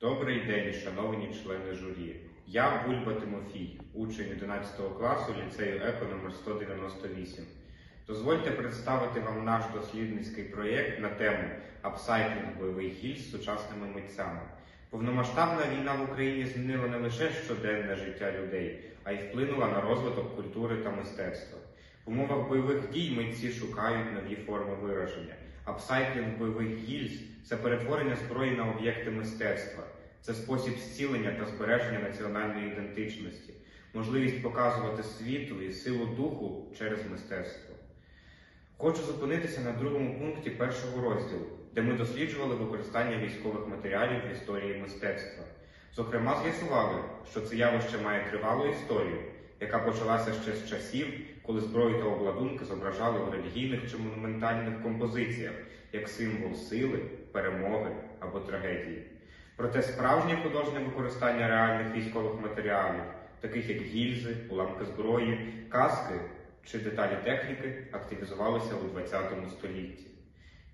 Добрий день, шановні члени журі. Я Бульба Тимофій, учень 11 класу ліцею ЕКО номер 198. Дозвольте представити вам наш дослідницький проєкт на тему апсайклінг бойових гільз з сучасними митцями. Повномасштабна війна в Україні змінила не лише щоденне життя людей, а й вплинула на розвиток культури та мистецтва. В умовах бойових дій митці шукають нові форми вираження. Апсайклінг бойових гільз це перетворення зброї на об'єкти мистецтва, це спосіб зцілення та збереження національної ідентичності, можливість показувати світу і силу духу через мистецтво. Хочу зупинитися на другому пункті першого розділу, де ми досліджували використання військових матеріалів в історії мистецтва. Зокрема, з'ясували, що це явище має тривалу історію, яка почалася ще з часів, коли зброю та обладунки зображали у релігійних чи монументальних композиціях як символ сили, перемоги або трагедії. Проте справжнє художнє використання реальних військових матеріалів, таких як гільзи, уламки зброї, каски чи деталі техніки, активізувалися у ХХ столітті.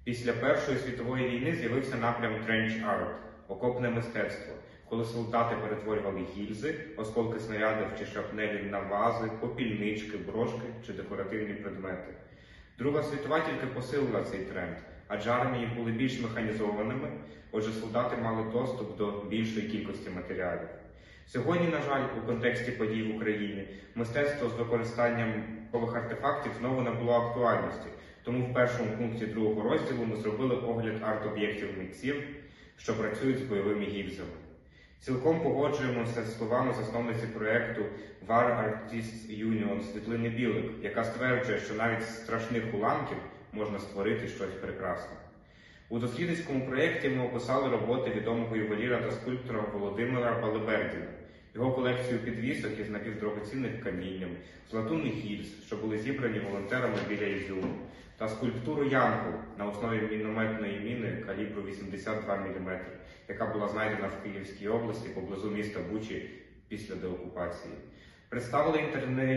Після Першої світової війни з'явився напрям Trench Art – окопне мистецтво, коли солдати перетворювали гільзи, осколки снарядів чи шрапнелі на вази, попільнички, брошки чи декоративні предмети. Друга світова тільки посилила цей тренд, адже армії були більш механізованими, отже, солдати мали доступ до більшої кількості матеріалів. Сьогодні, на жаль, у контексті подій в Україні мистецтво з використанням військових артефактів знову набуло актуальності. Тому в першому пункті другого розділу ми зробили огляд арт-об'єктів митців, що працюють з бойовими гільзами. Цілком погоджуємося з словами засновниці проєкту War Artists Union Світлини Білик, яка стверджує, що навіть з страшних уламків можна створити щось прекрасне. У дослідницькому проєкті ми описали роботи відомого ювеліра та скульптора Володимира Балибердіна, його колекцію підвісок із напівдорогоцінних камінням, з латунних гільз, що були зібрані волонтерами біля Ізюму, та скульптуру Янгол на основі мінометної міни калібру 82 мм, яка була знайдена в Київській області поблизу міста Бучі після деокупації. Представили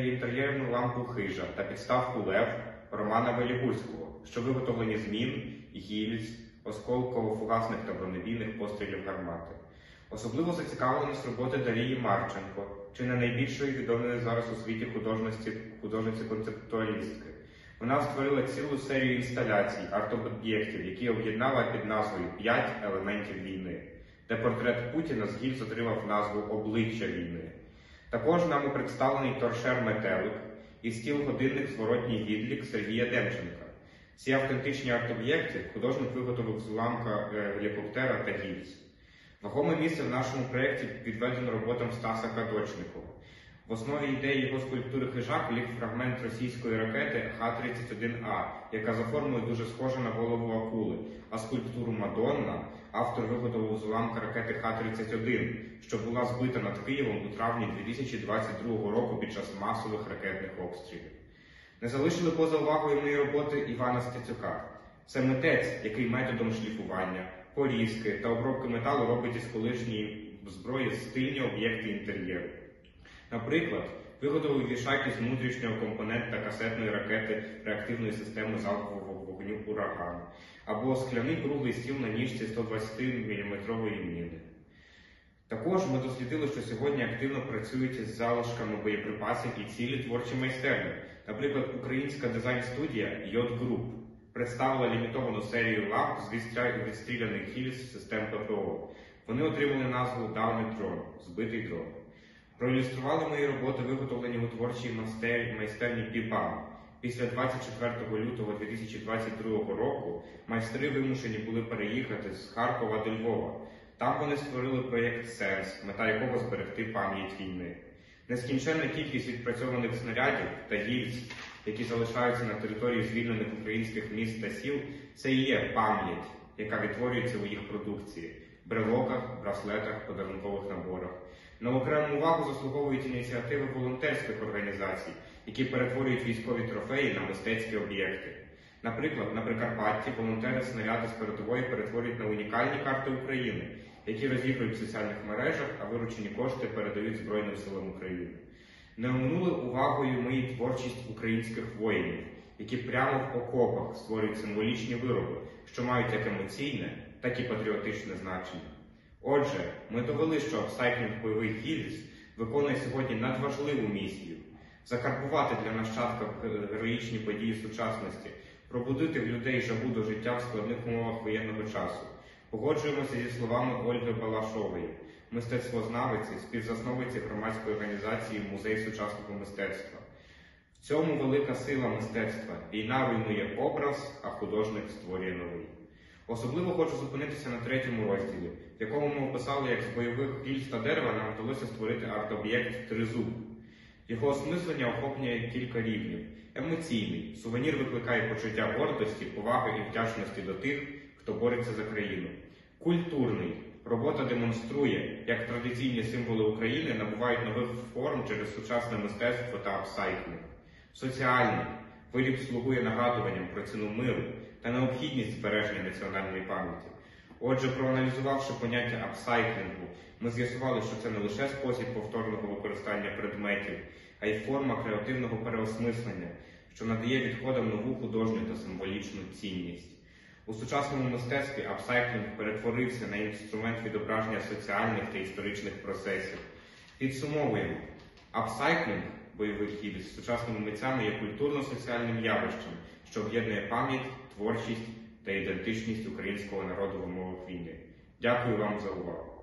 інтер'єрну лампу хижа та підставку Лев Романа Велігурського, що виготовлені з мін, гільз, осколково-фугасних та бронебійних пострілів гармати. Особливо зацікавленість роботи Дарії Марченко, чи не найбільшої відомої зараз у світі художності художниці-концептуалістки. Вона створила цілу серію інсталяцій, арт-об'єктів, які об'єднала під назвою П'ять елементів війни, де портрет Путіна з отримав назву Обличчя війни. Також нами представлений торшер Метелик і стіл годинник зворотній відлік Сергія Демченка. Ці автентичні арт-об'єкти художник виготовив з уламка е, гелікоптера та гільз. Вагоме місце в нашому проєкті відведено роботам Стаса Кадочникова. В основі ідеї його скульптури хижак ліг фрагмент російської ракети Х-31А, яка за формою дуже схожа на голову акули, а скульптуру Мадонна автор виготовив з уламка ракети Х-31, що була збита над Києвом у травні 2022 року під час масових ракетних обстрілів. Не залишили поза увагою мої роботи Івана Стецюка. Це митець, який методом шліфування, порізки та обробки металу робить із колишньої зброї стильні об'єкти інтер'єру. Наприклад, виготовив вішаки з внутрішнього компонента касетної ракети реактивної системи залпового вогню ураган, або скляний круглий стіл на ніжці 120 мм міни. Також ми дослідили, що сьогодні активно працюють із залишками боєприпасів і цілі творчі майстерні. Наприклад, українська дизайн-студія Йод Груп представила лімітовану серію ламп з відстріляних гільз систем ППО. Вони отримали назву Downed Drone – збитий дрон. Проілюстрували мої роботи, виготовлені у творчій майстер- майстерні Піпам. Після 24 лютого 2022 року майстри вимушені були переїхати з Харкова до Львова. Там вони створили проєкт Сенс, мета якого зберегти пам'ять війни. Нескінченна кількість відпрацьованих снарядів та гільз, які залишаються на території звільнених українських міст та сіл, це і є пам'ять, яка відтворюється у їх продукції брелоках, браслетах, подарункових наборах. На окрему увагу заслуговують ініціативи волонтерських організацій, які перетворюють військові трофеї на мистецькі об'єкти. Наприклад, на Прикарпатті волонтери снаряди з передової перетворюють на унікальні карти України, які розігрують в соціальних мережах, а виручені кошти передають Збройним силам України. Не оминули увагою мої творчість українських воїнів, які прямо в окопах створюють символічні вироби, що мають як емоційне, так і патріотичне значення. Отже, ми довели, що апсайклінг бойовий гільз виконує сьогодні надважливу місію закарбувати для нащадка героїчні події сучасності, пробудити в людей жагу до життя в складних умовах воєнного часу. Погоджуємося зі словами Ольги Балашової, мистецтвознавиці, співзасновиці громадської організації Музей сучасного мистецтва. В цьому велика сила мистецтва. Війна руйнує образ, а художник створює новий. Особливо хочу зупинитися на третьому розділі, в якому ми описали, як з бойових гільз та дерева нам вдалося створити арт-об'єкт Тризуб. Його осмислення охоплює кілька рівнів. Емоційний сувенір викликає почуття гордості, поваги і вдячності до тих, хто бореться за країну. Культурний робота демонструє, як традиційні символи України набувають нових форм через сучасне мистецтво та апсайклінг. Соціальний виріб слугує нагадуванням про ціну миру та необхідність збереження національної пам'яті. Отже, проаналізувавши поняття апсайклінгу, ми з'ясували, що це не лише спосіб повторного використання предметів, а й форма креативного переосмислення, що надає відходам нову художню та символічну цінність. У сучасному мистецтві апсайклінг перетворився на інструмент відображення соціальних та історичних процесів. Підсумовуємо, апсайклінг бойових гіль з сучасними митцями є культурно-соціальним явищем, що об'єднує пам'ять, творчість та ідентичність українського народу в умовах війни. Дякую вам за увагу.